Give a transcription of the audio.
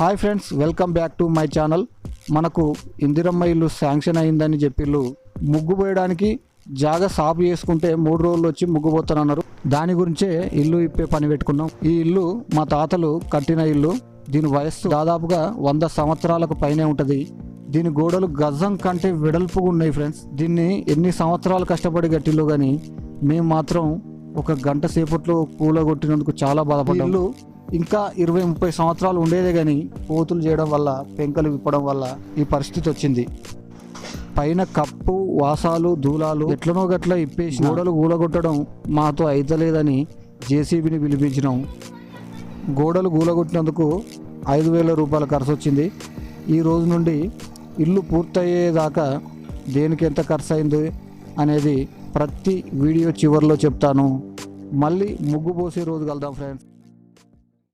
Hi friends welcome back to my channel. మనకు ఇందిరమ్మ ఇల్లు sanction అయిందని చెప్పిళ్ళు. ముగ్గు పోయడానికి జాగా సాపు చేసుకుంటే మూడు రోజులు వచ్చి ముగ్గు పోతానన్నారు. దాని గురించే ఇల్లు ఇప్పే పని పెట్టుకున్నాం. ఈ ఇల్లు మా తాతలు కట్టిన ఇల్లు. దీని వయస్సు దాదాపుగా వంద సంవత్సరాలకు పైనే ఉంటుంది. దీని గోడలు గజం కంటే వెడల్పుగా ఉన్నాయి ఫ్రెండ్స్. దీన్ని ఎన్ని సంవత్సరాలు కష్టపడి కట్టిల్లు కానీ మేము మాత్రం ఒక గంట సేపట్లో కూలగొట్టినందుకు చాలా బాధపడ్డాం. ఇల్లు ఇంకా ఇరవై ముప్పై సంవత్సరాలు ఉండేదే కానీ పోతులు చేయడం వల్ల పెంకలు విప్పడం వల్ల ఈ పరిస్థితి వచ్చింది. పైన కప్పు వాసాలు దూలాలు ఎట్లనో గట్ల ఇప్పేసి గోడలు గూలగొట్టడం మాతో అయితలేదని జేసీబీని పిలిపించినాం. గోడలు గూలగొట్టినందుకు ఐదు వేల రూపాయల ఖర్చు వచ్చింది ఈ రోజు నుండి ఇల్లు పూర్తయ్యేదాకా దేనికి ఎంత ఖర్చు అయింది అనేది ప్రతి వీడియో చివరిలో చెప్తాను. మళ్ళీ ముగ్గు పోసే రోజు కలుద్దాం ఫ్రెండ్స్.